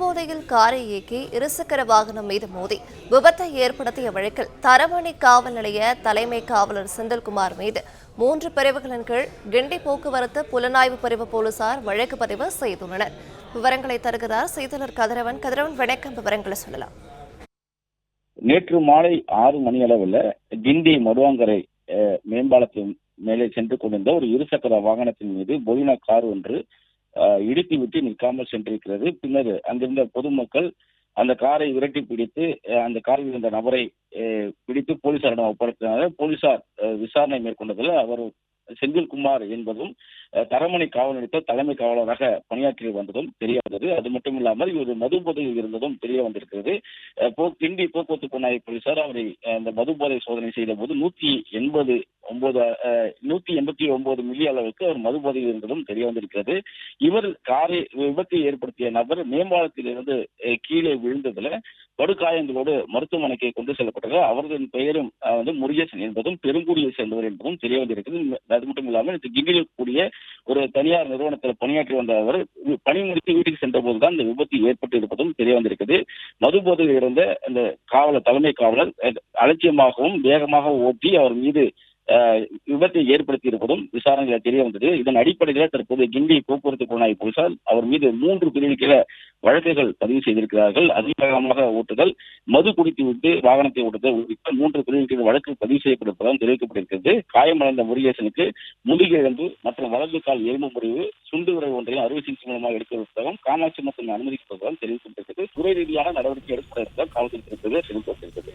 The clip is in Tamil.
மதுபோதையில் காரை இயக்கி இருசக்கர வாகனம் மீது மோதி விபத்தை ஏற்படுத்திய வழக்கில் தரமணி காவல் நிலைய தலைமை காவலர் செந்தில்குமார் மீது மூன்று பிரிவுகளின் கீழ் கிண்டி போக்குவரத்து புலனாய்வு பிரிவு போலீசார் வழக்கு பதிவு செய்துள்ளனர். விவரங்களை தருகிறார் செய்தியாளர் கதிரவன். கதிரவன் வணக்கம். விவரங்களை சொல்லலாம். நேற்று மாலை ஆறு மணி அளவில் கிண்டி மடுவாங்கரை மேம்பாலத்தின் மேலே சென்று கொண்டிருந்த ஒரு இருசக்கர வாகனத்தின் மீது பொலினா கார் ஒன்று அஹ், விட்டு நிற்காமல் சென்றிருக்கிறது. பின்னர் அங்கிருந்த பொதுமக்கள் அந்த காரை விரட்டி பிடித்து அந்த காரில் இருந்த நபரை பிடித்து போலீசாரிடம் ஒப்படைத்தனர். போலீசார் விசாரணை மேற்கொண்டதில் அவர் செந்தில்குமார் என்பதும் தரமணி காவல் நிலையத்த தலைமை காவலராக பணியாற்றி வந்ததும் தெரிய வந்தது அது மட்டும் இல்லாமல் இவர் மது போதையில் இருந்ததும் தெரிய வந்திருக்கிறது. அஹ் கிண்டி போக்குவரத்து புலனாய்வு போலீசார் அவரை அந்த மது போதை சோதனை செய்த போது நூத்தி எண்பது ஒன்பது நூத்தி எண்பத்தி ஒன்பது மில்லி அளவுக்கு அவர் மது போதையில் இருந்ததும் தெரிய வந்திருக்கிறது. இவர் காரை விபத்தை ஏற்படுத்திய நபர் மேம்பாலத்திலிருந்து கீழே விழுந்ததுல படுகாயங்களோடு மருத்துவமனைக்கு கொண்டு செல்லப்பட்டது. அவர்களின் பெயரும் வந்து முருகேசன் என்பதும் பெருங்குடியை சேர்ந்தவர் என்பதும் தெரிய வந்திருக்கிறது. அது மட்டும் இல்லாமல் இது கிண்டியில் இருக்கக்கூடிய ஒரு தனியார் நிறுவனத்தில் பணியாற்றி வந்த அவர் பணி முடித்து வீட்டுக்கு சென்ற போதுதான் இந்த விபத்து ஏற்பட்டு இருப்பதும் தெரிய வந்திருக்குது. மது போதையில் இருந்த அந்த காவலர் தலைமை காவலர் அஹ், அலட்சியமாகவும் வேகமாக ஓட்டி அவர் மீது விபத்தை ஏற்படுத்தி இருப்பதும் விசாரணையில் தெரிய வந்தது. இதன் அடிப்படையில் தற்போது கிண்டி போக்குவரத்து புலனாய்வு போலீசார் அவர் மீது மூன்று பிரிவுகள வழக்குகள் பதிவு செய்திருக்கிறார்கள். அதிவேகமாக ஓட்டுதல் மது குடித்து விட்டு வாகனத்தை ஓட்டுதல் உள்ளிட்ட மூன்று பிரிவுகள் வழக்கு பதிவு செய்யப்பட்டிருப்பதாகவும் தெரிவிக்கப்பட்டிருக்கிறது. காயமடைந்த முருகேசனுக்கு முதுகெலும்பு மற்றும் வலது கால் எலும்பு முறிவு சுண்டு விரை ஒன்றையும் அறுவை சிகிச்சை மூலமாக எடுக்கப்பட்டதாகவும் காமாட்சி மற்றும் அனுமதிக்கப்பட்டதாகவும் தெரிவிக்கப்பட்டிருக்கிறது. துறை ரீதியான நடவடிக்கை எடுக்கப்பட காவல்துறை தெரிவிக்கப்பட்டிருக்கிறது